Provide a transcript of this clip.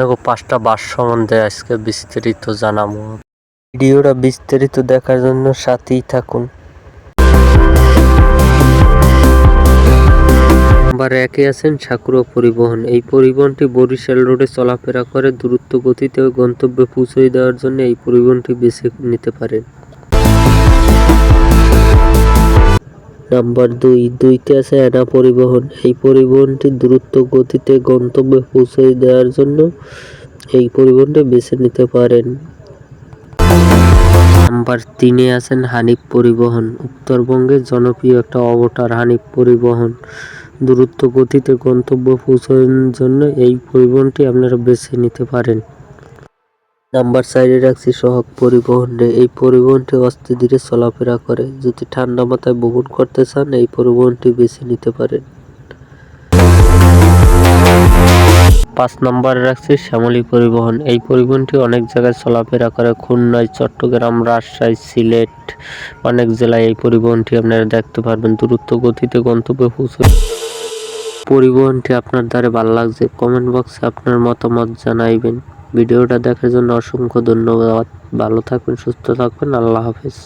আপনাকে পাঁচটা বাস সম্বন্ধে আজকে বিস্তারিত জানাব। ভিডিওটা বিস্তারিত দেখার জন্য সাথেই থাকুন। নাম্বার একে আছেন সাকুরা পরিবহন। এই পরিবহনটি বরিশাল রোডে চলাফেরা করে দ্রুত গতিতে গন্তব্যে পৌঁছে দেওয়ার জন্য এই পরিবহনটি বেছে নিতে পারেন। নাম্বার দুই দুইতে আছে অ্যানা পরিবহন। এই পরিবহনটি দ্রুত গতিতে গন্তব্যে পৌঁছে দেওয়ার জন্য এই পরিবহনটি বেছে নিতে পারেন। নাম্বার তিনে আছেন হানিফ পরিবহন। উত্তরবঙ্গে জনপ্রিয় একটা অবতার হানিফ পরিবহন। দ্রুত গতিতে গন্তব্য পৌঁছানোর জন্য এই পরিবহনটি আপনারা বেছে নিতে পারেন। নাম্বার সাইডে রাখছি সহক পরিবহন এই পরিবহনটি অস্তে ধীরে চলাফেরা করে। যদি ঠান্ডা মাথায় ভ্রমণ করতে চান, এই পরিবহনটি বেছে নিতে পারেন। পাঁচ নম্বরে রাখছি শ্যামলী পরিবহন। এই পরিবহনটি অনেক জায়গায় চলাফেরা করে। খুলনায়, চট্টগ্রাম, রাজশাহী, সিলেট, অনেক জেলায় এই পরিবহনটি আপনারা দেখতে পারবেন। দূরত্ব গতিতে গন্তব্যে পৌঁছে পরিবহনটি আপনার দ্বারে ভালো লাগছে। কমেন্ট বক্সে আপনার মতামত জানাইবেন। ভিডিওটা দেখার জন্য অসংখ্য ধন্যবাদ। ভালো থাকবেন সুস্থ থাকবেন। আল্লাহ হাফেজ।